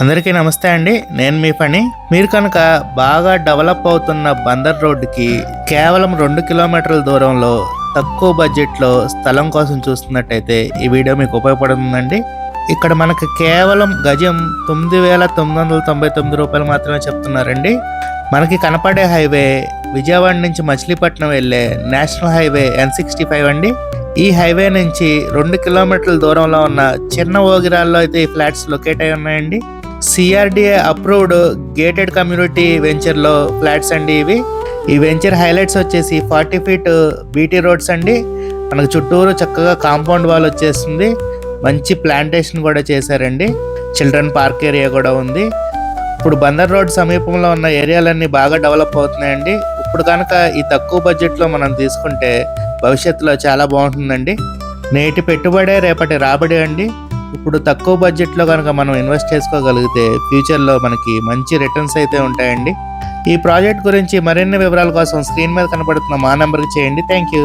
అందరికీ నమస్తే అండి. నేను మీ పని మీరు కనుక బాగా డెవలప్ అవుతున్న బందర్ రోడ్డుకి కేవలం రెండు కిలోమీటర్ల దూరంలో తక్కువ బడ్జెట్లో స్థలం కోసం చూస్తున్నట్టయితే ఈ వీడియో మీకు ఉపయోగపడుతుందండి. ఇక్కడ మనకు కేవలం గజం తొమ్మిది వేల తొమ్మిది వందల తొంభై తొమ్మిది రూపాయలు మాత్రమే చెప్తున్నారండి. మనకి కనపడే హైవే విజయవాడ నుంచి మచిలీపట్నం వెళ్ళే national highway N sixty five అండి. ఈ హైవే నుంచి రెండు కిలోమీటర్ల దూరంలో ఉన్న చిన్న ఓగిరాల్లో అయితే ఈ ఫ్లాట్స్ లొకేట్ అయి ఉన్నాయండి. సిఆర్డిఏ అప్రూవ్డ్ గేటెడ్ కమ్యూనిటీ వెంచర్లో ఫ్లాట్స్ అండి ఇవి. ఈ వెంచర్ హైలైట్స్ వచ్చేసి ఫార్టీ ఫీట్ బీటీ రోడ్స్ అండి. మనకు చుట్టూరు చక్కగా కాంపౌండ్ వాల్ వచ్చేస్తుంది మంచి ప్లాంటేషన్ కూడా చేశారండి. చిల్డ్రన్ పార్క్ ఏరియా కూడా ఉంది. ఇప్పుడు బందర్ రోడ్ సమీపంలో ఉన్న ఏరియాలన్నీ బాగా డెవలప్ అవుతున్నాయండి. ఇప్పుడు కనుక ఈ తక్కువ బడ్జెట్లో మనం తీసుకుంటే భవిష్యత్తులో చాలా బాగుంటుందండి. నేటి పెట్టుబడే రేపటి రాబడి అండి. ఇప్పుడు తక్కువ బడ్జెట్లో కనుక మనం ఇన్వెస్ట్ చేసుకోగలిగితే ఫ్యూచర్లో మనకి మంచి రిటర్న్స్ అయితే ఉంటాయండి. ఈ ప్రాజెక్ట్ గురించి మరిన్ని వివరాల కోసం స్క్రీన్ మీద కనబడుతున్న మా నెంబర్కి చేయండి. Thank you